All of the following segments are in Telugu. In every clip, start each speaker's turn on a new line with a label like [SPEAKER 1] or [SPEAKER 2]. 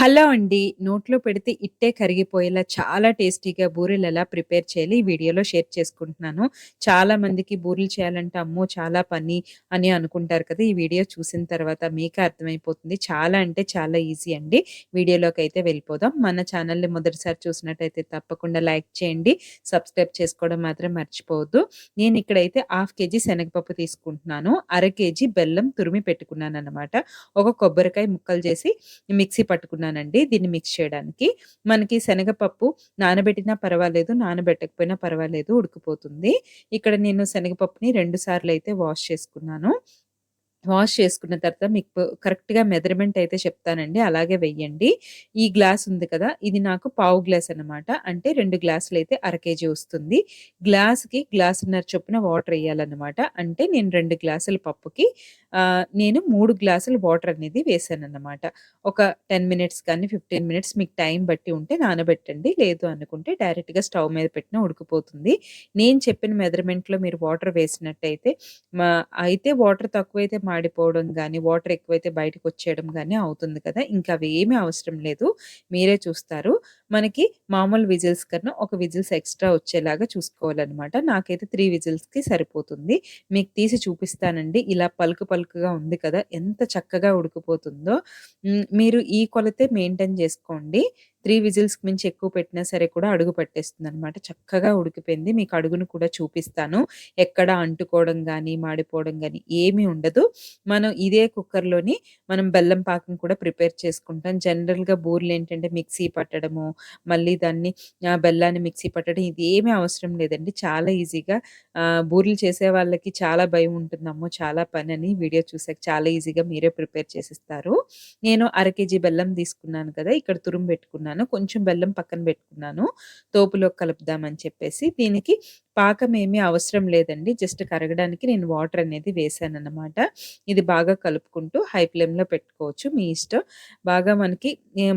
[SPEAKER 1] హలో అండి నోట్లో పెడితే ఇట్టే కరిగిపోయేలా చాలా టేస్టీగా బూరెలు ఎలా ప్రిపేర్ చేయాలి ఈ వీడియోలో షేర్ చేసుకుంటున్నాను చాలా మందికి బూరెలు చేయాలంటే అమ్మో చాలా పని అని అనుకుంటారు కదా ఈ వీడియో చూసిన తర్వాత మీకు అర్థమైపోతుంది చాలా అంటే చాలా ఈజీ అండి వీడియోలోకి అయితే వెళ్ళిపోదాం మన ఛానల్ని మొదటిసారి చూసినట్టయితే తప్పకుండా లైక్ చేయండి సబ్స్క్రైబ్ చేసుకోవడం మాత్రం మర్చిపోవద్దు నేను ఇక్కడైతే హాఫ్ కేజీ శనగపప్పు తీసుకుంటున్నాను అర కేజీ బెల్లం తురిమి పెట్టుకున్నాను అనమాట ఒక కొబ్బరికాయ ముక్కలు చేసి మిక్సీ పట్టుకున్నాను చేస్తున్నానండి దీన్ని మిక్స్ చేయడానికి మనకి శనగపప్పు నానబెట్టినా పర్వాలేదు నానబెట్టకపోయినా పర్వాలేదు ఉడికిపోతుంది ఇక్కడ నేను శనగపప్పుని రెండు సార్లు అయితే వాష్ చేసుకున్నాను వాష్ చేసుకున్న తర్వాత మీకు కరెక్ట్గా మెజర్మెంట్ అయితే చెప్తానండి అలాగే వెయ్యండి ఈ గ్లాస్ ఉంది కదా ఇది నాకు పావు గ్లాస్ అనమాట అంటే రెండు గ్లాసులు అయితే అర కేజీ వస్తుంది గ్లాస్కి గ్లాసున్నర చొప్పున వాటర్ వేయాలన్నమాట అంటే నేను రెండు గ్లాసుల పప్పుకి నేను మూడు గ్లాసులు వాటర్ అనేది వేసాను అనమాట ఒక టెన్ మినిట్స్ కానీ ఫిఫ్టీన్ మినిట్స్ మీకు టైం బట్టి ఉంటే నానబెట్టండి లేదు అనుకుంటే డైరెక్ట్గా స్టవ్ మీద పెట్టిన ఉడికిపోతుంది నేను చెప్పిన మెజర్మెంట్లో మీరు వాటర్ వేసినట్టయితే అయితే వాటర్ తక్కువైతే మాడిపోవడం కానీ వాటర్ ఎక్కువైతే బయటకు వచ్చేయడం కానీ అవుతుంది కదా ఇంకా అవి ఏమీ అవసరం లేదు మీరే చూస్తారు మనకి మామూలు విజిల్స్ కన్నా ఒక విజిల్స్ ఎక్స్ట్రా వచ్చేలాగా చూసుకోవాలన్నమాట నాకైతే త్రీ విజిల్స్కి సరిపోతుంది మీకు తీసి చూపిస్తానండి ఇలా పలుకు పలుకుగా ఉంది కదా ఎంత చక్కగా ఉడికిపోతుందో మీరు ఈ కొలతే మెయింటైన్ చేసుకోండి త్రీ విజిల్స్కి మించి ఎక్కువ పెట్టినా సరే కూడా అడుగు పట్టేస్తుంది అనమాట చక్కగా ఉడికిపోయింది మీకు అడుగును కూడా చూపిస్తాను ఎక్కడ అంటుకోవడం కానీ మాడిపోవడం కానీ ఏమీ ఉండదు మనం ఇదే కుక్కర్లోని మనం బెల్లం పాకం కూడా ప్రిపేర్ చేసుకుంటాం జనరల్గా బూర్లు ఏంటంటే మిక్సీ పట్టడము మళ్ళీ దాన్ని బెల్లాన్ని మిక్సీ పట్టడం ఇది ఏమీ అవసరం లేదండి చాలా ఈజీగా బూర్లు చేసే వాళ్ళకి చాలా భయం ఉంటుందమ్మో చాలా పని అని వీడియో చూసాక చాలా ఈజీగా మీరే ప్రిపేర్ చేసిస్తారు నేను అర కేజీ బెల్లం తీసుకున్నాను కదా ఇక్కడ తురుము పెట్టుకున్నాను పెట్టుకున్నాను కొంచెం బెల్లం పక్కన పెట్టుకున్నాను తోపులో కలుపుదామని చెప్పేసి దీనికి పాకం ఏమీ అవసరం లేదండి జస్ట్ కరగడానికి నేను వాటర్ అనేది వేసాను అనమాట ఇది బాగా కలుపుకుంటూ హై ఫ్లేమ్లో పెట్టుకోవచ్చు మీ ఇష్టం బాగా మనకి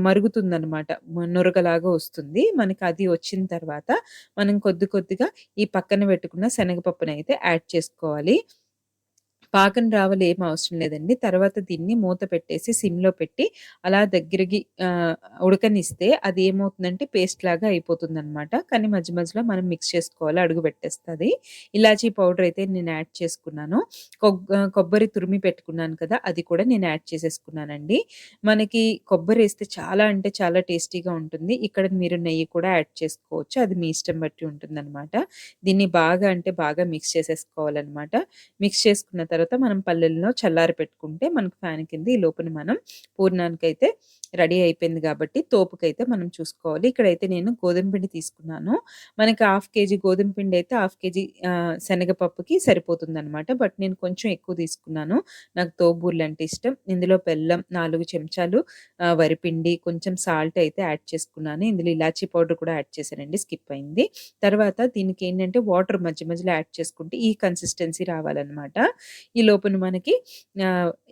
[SPEAKER 1] మరుగుతుందనమాట నొరగలాగా వస్తుంది మనకి అది వచ్చిన తర్వాత మనం కొద్ది కొద్దిగా ఈ పక్కన పెట్టుకున్న శనగపప్పునైతే యాడ్ చేసుకోవాలి పాకం రావాలి ఏం అవసరం లేదండి తర్వాత దీన్ని మూత పెట్టేసి సిమ్లో పెట్టి అలా దగ్గరికి ఉడకనిస్తే అది ఏమవుతుందంటే పేస్ట్ లాగా అయిపోతుంది అనమాట కానీ మధ్య మధ్యలో మనం మిక్స్ చేసుకోవాలి అడుగు పెట్టేస్తుంది ఇలాచీ పౌడర్ అయితే నేను యాడ్ చేసుకున్నాను కొబ్బరి తురిమి పెట్టుకున్నాను కదా అది కూడా నేను యాడ్ చేసేసుకున్నానండి మనకి కొబ్బరి వేస్తే చాలా అంటే చాలా టేస్టీగా ఉంటుంది ఇక్కడ మీరు నెయ్యి కూడా యాడ్ చేసుకోవచ్చు అది మీ ఇష్టం బట్టి ఉంటుంది దీన్ని బాగా అంటే బాగా మిక్స్ చేసేసుకోవాలన్నమాట మిక్స్ చేసుకున్న తర్వాత తర్వాత మనం పల్లెల్లో చల్లారి పెట్టుకుంటే మనకు ఫ్యాన్ కింద ఈ లోపల మనం పూర్ణానికి అయితే రెడీ అయిపోయింది కాబట్టి తోపుకైతే మనం చూసుకోవాలి ఇక్కడైతే నేను గోధుమ పిండి తీసుకున్నాను మనకి హాఫ్ కేజీ గోధుమ పిండి అయితే హాఫ్ కేజీ శనగపప్పుకి సరిపోతుంది అనమాట బట్ నేను కొంచెం ఎక్కువ తీసుకున్నాను నాకు తోబూర్లు అంటే ఇష్టం ఇందులో బెల్లం నాలుగు చెంచాలు వరిపిండి కొంచెం సాల్ట్ అయితే యాడ్ చేసుకున్నాను ఇందులో ఇలాచీ పౌడర్ కూడా యాడ్ చేశానండి స్కిప్ అయింది తర్వాత దీనికి ఏంటంటే వాటర్ మధ్య మధ్యలో యాడ్ చేసుకుంటే ఈ కన్సిస్టెన్సీ రావాలన్నమాట ఈ లోపల మనకి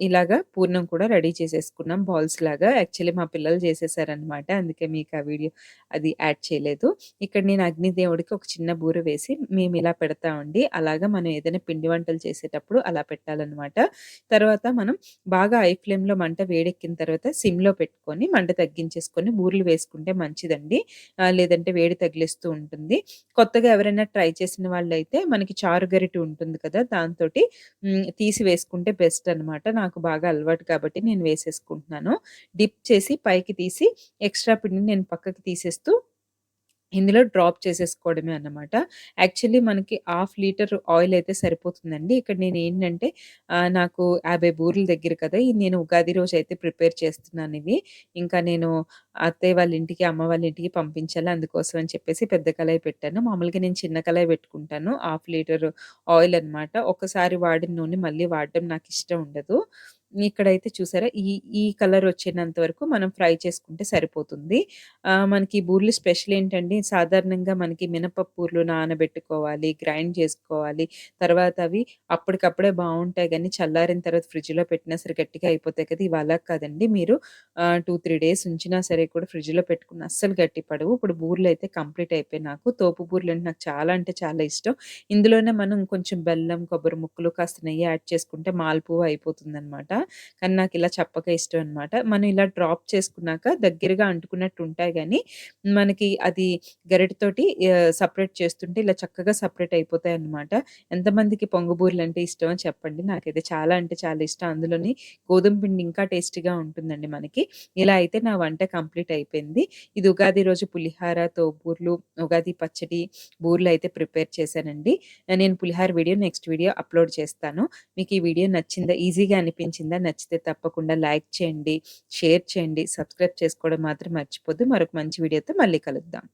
[SPEAKER 1] ఇలాగా పూర్ణం కూడా రెడీ చేసేసుకున్నాం బాల్స్ లాగా యాక్చువల్లీ మా పిల్లలు చేసేసారనమాట అందుకే మీకు ఆ వీడియో అది యాడ్ చేయలేదు ఇక్కడ నేను అగ్నిదేవుడికి ఒక చిన్న బూర వేసి మేము ఇలా ఉండి అలాగా మనం ఏదైనా పిండి వంటలు చేసేటప్పుడు అలా పెట్టాలన్నమాట తర్వాత మనం బాగా ఐ ఫ్లేమ్లో మంట వేడెక్కిన తర్వాత సిమ్లో పెట్టుకొని మంట తగ్గించేసుకొని బూరెలు వేసుకుంటే మంచిదండి లేదంటే వేడి తగిలిస్తూ ఉంటుంది కొత్తగా ఎవరైనా ట్రై చేసిన వాళ్ళైతే మనకి చారు గరిటి ఉంటుంది కదా దాంతో తీసి వేసుకుంటే బెస్ట్ అనమాట నాకు బాగా అలవాటు కాబట్టి నేను వేసేసుకుంటున్నాను డిప్ చేసి పైకి తీసి ఎక్స్ట్రా పిండిని నేను పక్కకి తీసేస్తూ ఇందులో డ్రాప్ చేసేసుకోవడమే అన్నమాట యాక్చువల్లీ మనకి హాఫ్ లీటర్ ఆయిల్ అయితే సరిపోతుందండి ఇక్కడ నేను ఏంటంటే నాకు యాభై బూరెల దగ్గర కదా ఇది నేను ఉగాది రోజు అయితే ప్రిపేర్ చేస్తున్నాను ఇవి ఇంకా నేను అత్తయ్య వాళ్ళ ఇంటికి అమ్మ వాళ్ళ ఇంటికి పంపించాలి అందుకోసం అని చెప్పేసి పెద్ద కళాయి పెట్టాను మామూలుగా నేను చిన్న కళాయి పెట్టుకుంటాను హాఫ్ లీటర్ ఆయిల్ అనమాట ఒకసారి వాడిన నూనె మళ్ళీ వాడడం నాకు ఇష్టం ఉండదు ఇక్కడైతే చూసారా ఈ ఈ కలర్ వచ్చినంత వరకు మనం ఫ్రై చేసుకుంటే సరిపోతుంది మనకి బూర్లు స్పెషల్ ఏంటండి సాధారణంగా మనకి మినపప్పుర్లు నానబెట్టుకోవాలి గ్రైండ్ చేసుకోవాలి తర్వాత అవి అప్పటికప్పుడే బాగుంటాయి కానీ చల్లారిన తర్వాత ఫ్రిడ్జ్లో పెట్టినా సరే గట్టిగా అయిపోతాయి కదా ఇవాళ కాదండి మీరు టూ త్రీ డేస్ ఉంచినా సరే కూడా ఫ్రిడ్జ్లో పెట్టుకున్న అస్సలు గట్టి పడవు ఇప్పుడు బూర్లు అయితే కంప్లీట్ అయిపోయి నాకు తోపు బూర్లు అంటే నాకు చాలా అంటే చాలా ఇష్టం ఇందులోనే మనం కొంచెం బెల్లం కొబ్బరి ముక్కలు కాస్త నెయ్యి యాడ్ చేసుకుంటే మాల్పువ అయిపోతుంది అనమాట కానీ నాకు ఇలా చప్పక ఇష్టం అనమాట మనం ఇలా డ్రాప్ చేసుకున్నాక దగ్గరగా అంటుకున్నట్టు ఉంటాయి కానీ మనకి అది గరిటతోటి సపరేట్ చేస్తుంటే ఇలా చక్కగా సపరేట్ అయిపోతాయి అనమాట ఎంతమందికి పొంగబూర్లు అంటే అని చెప్పండి నాకైతే చాలా అంటే చాలా ఇష్టం అందులోని గోధుమ పిండి ఇంకా టేస్టీగా ఉంటుందండి మనకి ఇలా అయితే నా వంట కంప్లీట్ అయిపోయింది ఇది ఉగాది రోజు పులిహార తోబూర్లు ఉగాది పచ్చడి బూర్లు అయితే ప్రిపేర్ చేశానండి నేను పులిహార వీడియో నెక్స్ట్ వీడియో అప్లోడ్ చేస్తాను మీకు ఈ వీడియో నచ్చిందా ఈజీగా అనిపించింది కింద నచ్చితే తప్పకుండా లైక్ చేయండి షేర్ చేయండి సబ్స్క్రైబ్ చేసుకోవడం మాత్రం మర్చిపోద్దు మరొక మంచి వీడియోతో మళ్ళీ కలుద్దాం